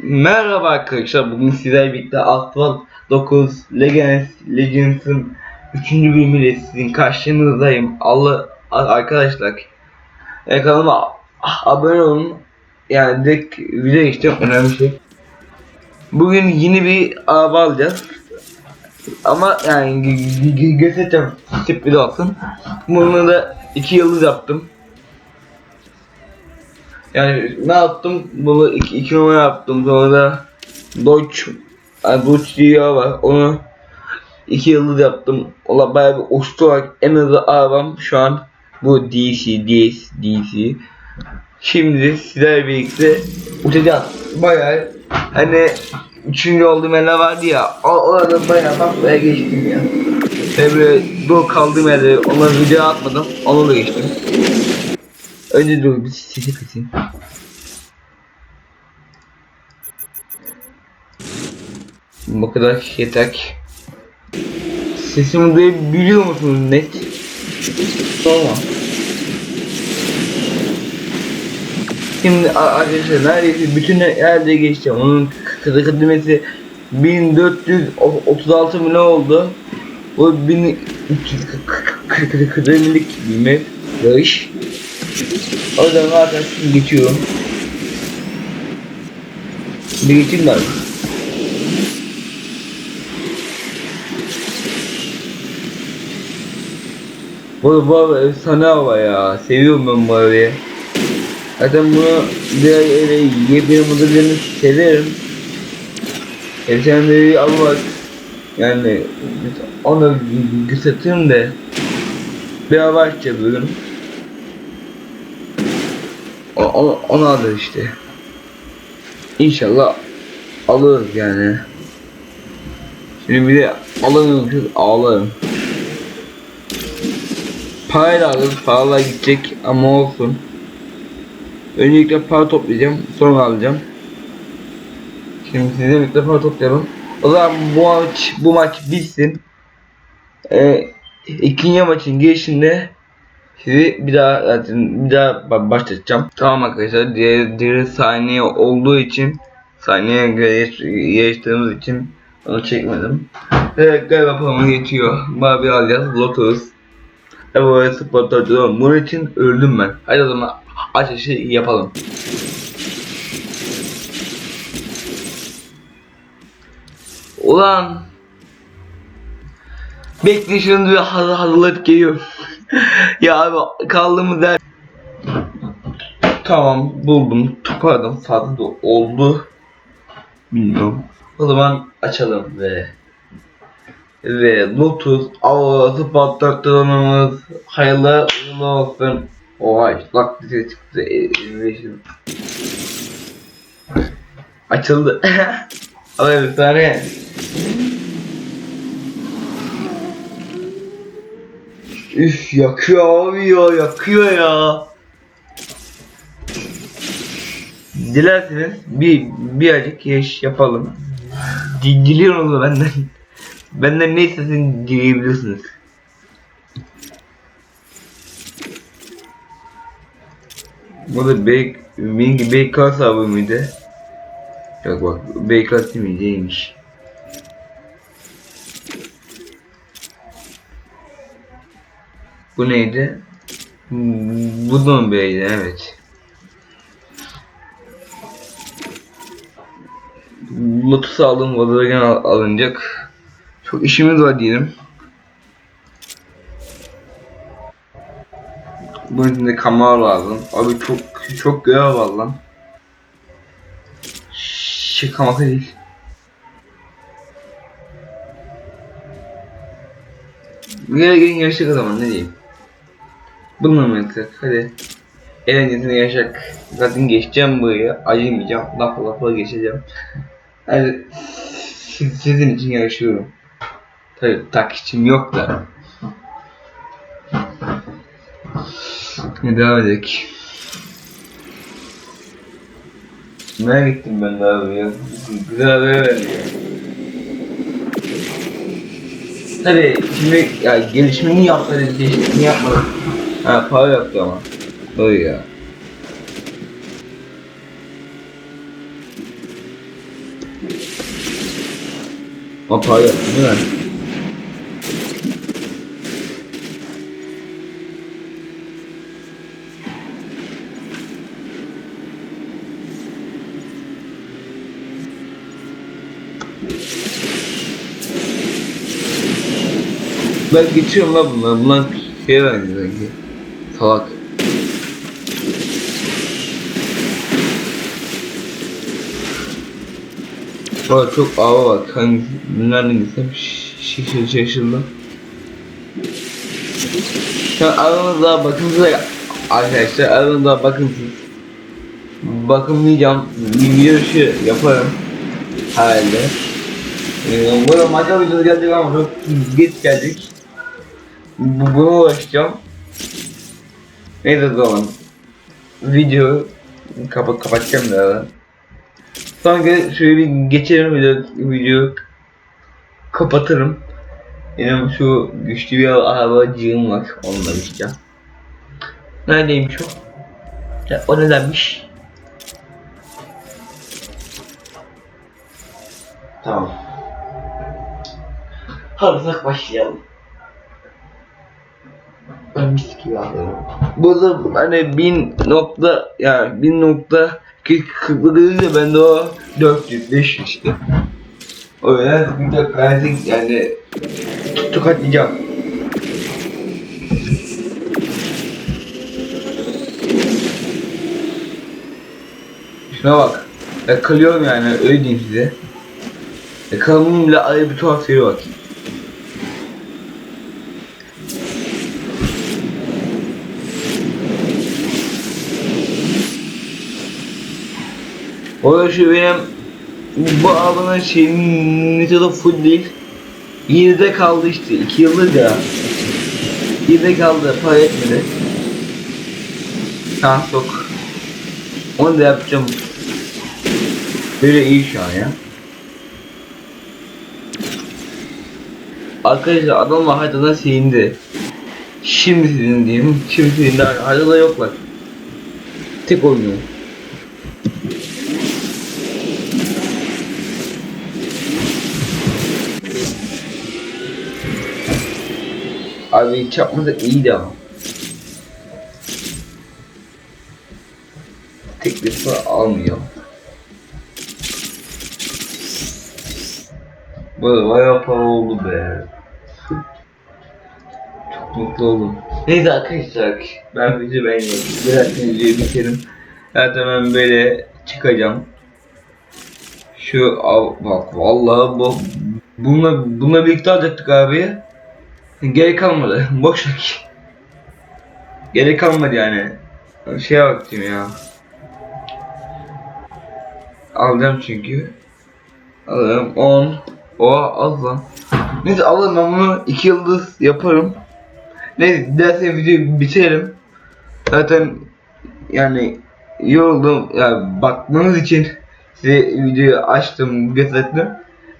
Merhaba arkadaşlar bugün sizlerle birlikte Asphalt 9 Legends Legends'ın 3. bölümüyle sizin karşınızdayım. Allah arkadaşlar e, kanalıma abone olun. Yani direkt video geçtim önemli şey. Bugün yeni bir araba alacağız. Ama yani göstereceğim tip bir olsun. Bunu da 2 yıldız yaptım. Yani ne yaptım? Bunu iki, iki numara yaptım. Sonra da Dodge, yani Dodge diye var. Onu iki yıldız yaptım. Ola bayağı bir uçtu En hızlı arabam şu an bu DC, DS, DC. Şimdi sizlerle birlikte uçacağız. Bayağı hani üçüncü olduğum yerler vardı ya. O orada bayağı bayağı geçtim ya. Ve böyle dur kaldığım yerde onları video atmadım. Onu da geçtim. Önce dur bir sesi kısayım. Bu kadar yeter. Sesimi duyabiliyor musunuz net? Tamam. Şimdi arkadaşlar neredeyse bütün yerde geçeceğim. Onun kıdı kıdemeti 1436 milyon oldu. Bu 1340 kıdemlik bir. Yarış. O yüzden zaten şimdi geçiyorum. Bir geçeyim ben. Bu, bu araba efsane hava ya. Seviyorum ben bu arabayı. Zaten bunu diğer öyle yepyeni modellerini severim. Efsane bir araba var. Yani onu satayım da bir araba açacağım bugün. O, o, onu alır işte. İnşallah alırız yani. Şimdi bir de alamıyormuşuz ağlarım. Parayla alırız paralar gidecek ama olsun. Öncelikle para toplayacağım sonra alacağım. Şimdi size birlikte para toplayalım. O zaman bu maç bu maç bitsin. Ee, ikinci maçın girişinde sizi bir daha zaten bir daha ba- başlatacağım. Tamam arkadaşlar diğer, diğer saniye olduğu için yarış- yarıştığımız için onu çekmedim. Ve galiba paramı geçiyor. Mavi alacağız Lotus. Evet sportacı Bunun için öldüm ben. Hadi o zaman açışı yapalım. Ulan Bekle şunu bir hazır hazırlayıp geliyorum. ya abi kaldığımız yer Tamam buldum. Toparladım fazla oldu. Bilmiyorum. O zaman açalım ve Ve Lotus Avazı patlattığımız Hayırlı uğurlu olsun. Oha lak diye çıktı. Elevation Açıldı. Ama bir tane Üf yakıyor abi ya yakıyor ya. Dilerseniz bir birazcık yaş yapalım. Di- Diliyorum da benden. Benden ne istesin dileyebilirsiniz. Bu da B, benim BK hesabı mıydı? Yok bak BK değil mi? Değilmiş. Bu neydi? Bu B'ydi? Evet. Lotus aldım, Volkswagen al alınacak. Çok işimiz var diyelim. Bunun için de kamera lazım. Abi çok çok görev var lan. Şaka maka değil. Gel gelin yaşak o zaman ne diyeyim. Yapsak? Hadi. Eğlencesini yaşak. Zaten geçeceğim buraya. Acımayacağım. Lafa lafa geçeceğim. Hadi. Siz, sizin için yaşıyorum. Tabii takipçim yok da. Ne devam edelim. Nereye gittim ben de abi ya? Güzel haber verdi ya. Tabii şimdi ya gelişmeni yapmadı, gelişmeni yapmadı. Ha para yaptı ama. Doğru ya. Ama para yaptın değil mi? Ben geçiyorum la bunlar. Bunlar şeye benziyor sanki. Salak. Valla çok ağır bak. Hangi nereden gitsem şişir şaşırdım. Şu an aranızda bakımsız arkadaşlar aranızda bakımsız. Bakımlayacağım. Yarışı yaparım. Herhalde. Ee, bu arada maça videosu gelecek ama çok geç. Bu, buna uğraşacağım. Neyse zaman. Video kapat kapatacağım da. Sonra şöyle bir geçelim video, videoyu kapatırım. Benim şu güçlü bir arabacığım var. Onunla gideceğim. Neredeymiş o? Ya, o nedenmiş? Tamam. Hazırsak başlayalım. Mis gibi alıyorum. Bu da hani bin nokta yani bin nokta kırklığı ben de o 400 500 işte. O yüzden bir de klasik yani tokatlayacağım. Şuna bak. Yakalıyorum yani öyle diyeyim size. Yakalamam bile ayrı bir tuhaf yeri bak. O şu benim bu arabanın şeyin nitro full değil. 7'de kaldı işte 2 yıldır ya. 7'de kaldı para etmedi. Ha sok. Onu da yapacağım. Böyle iyi şu an ya. Arkadaşlar adamlar haritadan silindi. Şimdi silindi diyeyim. Şimdi silindi. Haritada yoklar. Tek oynuyor. Abi hiç yapmasak iyiydi ama. Teklifi almıyor. Bu da bayağı para oldu be. Çok mutlu oldum. Neyse arkadaşlar ben videoyu beğeniyorum. Biraz videoyu bitirin. Zaten ben böyle çıkacağım. Şu bak vallahi bu bununla bununla birlikte alacaktık abi. Gerek kalmadı. Boş ver. Gerek kalmadı yani. Şeye baktım ya. Alacağım çünkü. Alırım 10. O az lan. Neyse alırım ben bunu 2 yıldız yaparım. Neyse derse videoyu bitirelim. Zaten yani yoruldum ya bakmanız için size videoyu açtım gösterdim.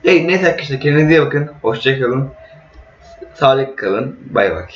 Neyse arkadaşlar kendinize iyi bakın. Hoşçakalın. Sağlıklı kalın. Bay bay.